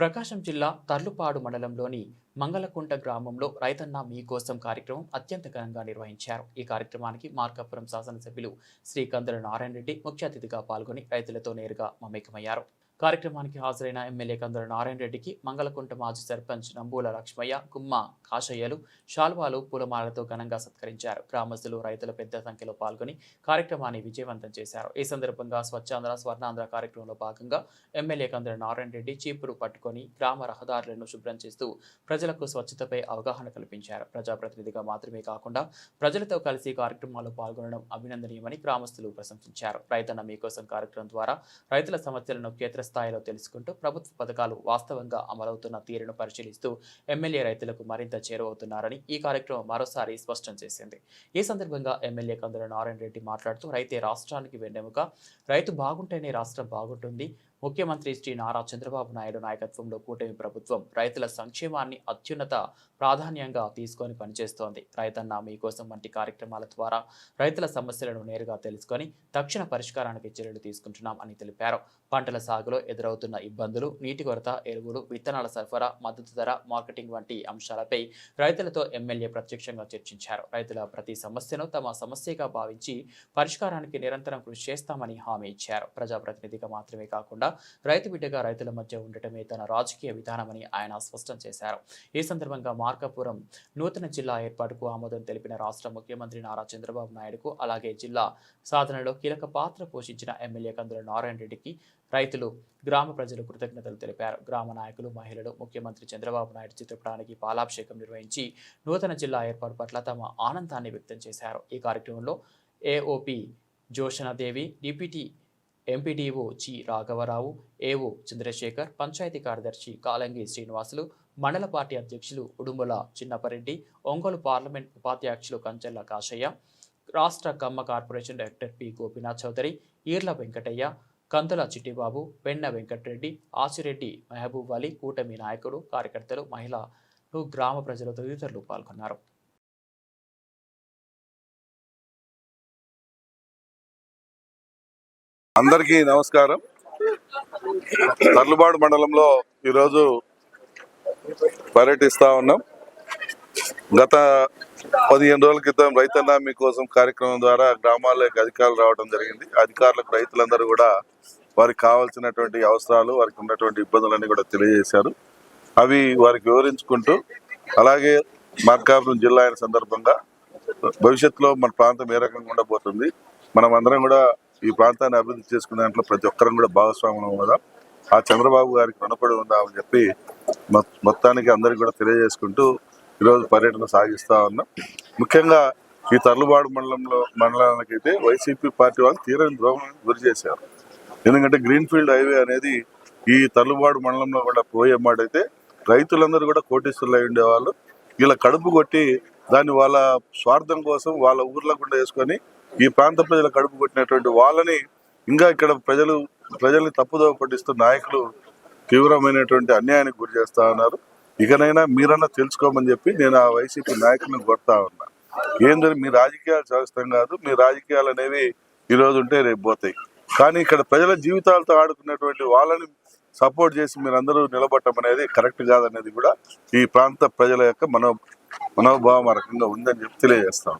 ప్రకాశం జిల్లా తర్లుపాడు మండలంలోని మంగళకుంట గ్రామంలో రైతన్న మీకోసం కార్యక్రమం అత్యంత ఘనంగా నిర్వహించారు. ఈ కార్యక్రమానికి మార్కాపురం శాసనసభ్యులు శ్రీ కందుల నారాయణ రెడ్డి ముఖ్య అతిథిగా పాల్గొని రైతులతో నేరుగా మమేకమయ్యారు. కార్యక్రమానికి హాజరైన ఎమ్మెల్యే కందర నారాయణ రెడ్డికి మంగళకుంట మాజీ సర్పంచ్ నంబూల లక్ష్మయ్య గుమ్మ కాశయ్యలు శాల్వాలు పూలమాలతో ఘనంగా సత్కరించారు. గ్రామస్తులు రైతులు పెద్ద సంఖ్యలో పాల్గొని కార్యక్రమాన్ని విజయవంతం చేశారు. ఈ సందర్భంగా స్వచ్ఛాంధ్ర స్వర్ణాంధ్ర కార్యక్రమంలో భాగంగా ఎమ్మెల్యే కందర నారాయణ రెడ్డి చీపురు పట్టుకొని గ్రామ రహదారులను శుభ్రం చేస్తూ ప్రజలకు స్వచ్ఛతపై అవగాహన కల్పించారు. ప్రజాప్రతినిధిగా మాత్రమే కాకుండా ప్రజలతో కలిసి కార్యక్రమాల్లో పాల్గొనడం అభినందనీయమని గ్రామస్తులు ప్రశంసించారు. రైతన్న మీకోసం కార్యక్రమం ద్వారా రైతుల సమస్యలను స్థాయిలో తెలుసుకుంటూ ప్రభుత్వ పథకాలు వాస్తవంగా అమలవుతున్న తీరును పరిశీలిస్తూ ఎమ్మెల్యే రైతులకు మరింత చేరువవుతున్నారని ఈ కార్యక్రమం మరోసారి స్పష్టం చేసింది. ఈ సందర్భంగా ఎమ్మెల్యే కందుల నారాయణ రెడ్డి మాట్లాడుతూ రైతే రాష్ట్రానికి వెన్నెముక. రైతు బాగుంటేనే రాష్ట్రం బాగుంటుంది. ముఖ్యమంత్రి శ్రీ నారా చంద్రబాబు నాయుడు నాయకత్వంలో కూటమి ప్రభుత్వం రైతుల సంక్షేమాన్ని అత్యున్నత ప్రాధాన్యంగా తీసుకొని పనిచేస్తోంది. రైతన్న మీకోసం వంటి కార్యక్రమాల ద్వారా రైతుల సమస్యలను నేరుగా తెలుసుకొని తక్షణ పరిష్కారానికి చర్యలు తీసుకుంటున్నాం అని తెలిపారు. పంటల సాగులో ఎదురవుతున్న ఇబ్బందులు నీటి కొరత ఎరువులు విత్తనాల సరఫరా మద్దతు ధర మార్కెటింగ్ వంటి అంశాలపై రైతులతో ఎమ్మెల్యే ప్రత్యక్షంగా చర్చించారు. రైతుల ప్రతి సమస్యను తమ సమస్యగా భావించి పరిష్కారానికి నిరంతరం కృషి చేస్తామని హామీ ఇచ్చారు. ప్రజాప్రతినిధిగా మాత్రమే కాకుండా రైతు బిడ్డగా రైతుల మధ్య ఉండటమే తన రాజకీయ విధానమని ఆయన స్పష్టం చేశారు. ఈ సందర్భంగా మార్కాపురం నూతన జిల్లా ఏర్పాటుకు ఆమోదం తెలిపిన రాష్ట్ర ముఖ్యమంత్రి నారా చంద్రబాబు నాయుడుకు అలాగే జిల్లా సాధనలో కీలక పాత్ర పోషించిన ఎమ్మెల్యే కందుల నారాయణ రెడ్డికి రైతులు గ్రామ ప్రజలు కృతజ్ఞతలు తెలిపారు. గ్రామ నాయకులు మహిళలు ముఖ్యమంత్రి చంద్రబాబు నాయుడు చిత్రపటానికి పాలాభిషేకం నిర్వహించి నూతన జిల్లా ఏర్పాటు పట్ల తమ ఆనందాన్ని వ్యక్తం చేశారు. ఈ కార్యక్రమంలో AOP Joshanadevi deputy MPDO G రాఘవరావు ఏఓ చంద్రశేఖర్ పంచాయతీ కార్యదర్శి కాలంగి శ్రీనివాసులు మండల పార్టీ అధ్యక్షులు ఉడుముల చిన్నపరెడ్డి ఒంగోలు పార్లమెంట్ ఉపాధ్యక్షులు కంచెల్ల కాశయ్య రాష్ట్ర Kamma corporation director P Gopinath Chowdary Eerla Venkataiah Kandala Chittibabu Venna Venkatareddy Asireddy Mahabub Ali కూటమి నాయకుడు కార్యకర్తలు మహిళలు గ్రామ ప్రజలు తదితరులు పాల్గొన్నారు. అందరికీ నమస్కారం. తర్లుబాడు మండలంలో ఈరోజు పర్యటిస్తా ఉన్నాం. గత పదిహేను రోజుల క్రితం రైతన్న మీకోసం కార్యక్రమం ద్వారా గ్రామాల్లోకి అధికారులు రావడం జరిగింది. అధికారులకు రైతులందరూ కూడా వారికి కావాల్సినటువంటి అవసరాలు వారికి ఉన్నటువంటి ఇబ్బందులన్నీ కూడా తెలియజేశారు. అవి వారికి వివరించుకుంటూ అలాగే మార్కాపురం జిల్లా అయిన సందర్భంగా భవిష్యత్తులో మన ప్రాంతం ఏ రకంగా ఉండబోతుంది మనం అందరం కూడా ఈ ప్రాంతాన్ని అభివృద్ధి చేసుకునే దాంట్లో ప్రతి ఒక్కరం కూడా భాగస్వాములం కదా ఆ చంద్రబాబు గారికి రుణపడి ఉందామని చెప్పి మొత్తానికి అందరికి కూడా తెలియజేసుకుంటూ ఈరోజు పర్యటన సాగిస్తా ఉన్నాం. ముఖ్యంగా ఈ తర్లుబాడు మండలంలో మండలానికి అయితే వైసీపీ పార్టీ వాళ్ళు తీరని ద్రోహం గురి చేశారు. ఎందుకంటే గ్రీన్ ఫీల్డ్ హైవే అనేది ఈ తర్లుబాడు మండలంలో కూడా పోయే మాట అయితే రైతులందరూ కూడా కోటీశ్వరులు అయి ఉండేవాళ్ళు. ఇలా కడుపు కొట్టి దాన్ని వాళ్ళ స్వార్థం కోసం వాళ్ళ ఊర్లో గుండా వేసుకొని ఈ ప్రాంత ప్రజల కడుపు కొట్టినటువంటి వాళ్ళని ఇంకా ఇక్కడ ప్రజలు ప్రజల్ని తప్పుదోవ పట్టిస్తూ నాయకులు తీవ్రమైనటువంటి అన్యాయానికి గురి చేస్తా ఉన్నారు. ఇకనైనా మీరన్నా తెలుసుకోమని చెప్పి నేను ఆ వైసీపీ నాయకులను కొడతా ఉన్నా. ఏంటంటే మీ రాజకీయాలు శాస్త్రం కాదు మీ రాజకీయాలు అనేవి ఈ రోజు ఉంటే రేపు పోతాయి. కానీ ఇక్కడ ప్రజల జీవితాలతో ఆడుకున్నటువంటి వాళ్ళని సపోర్ట్ చేసి మీరందరూ నిలబడటం అనేది కరెక్ట్ కాదనేది కూడా ఈ ప్రాంత ప్రజల యొక్క మనో మనోభావం రకంగా ఉందని చెప్పి తెలియజేస్తాం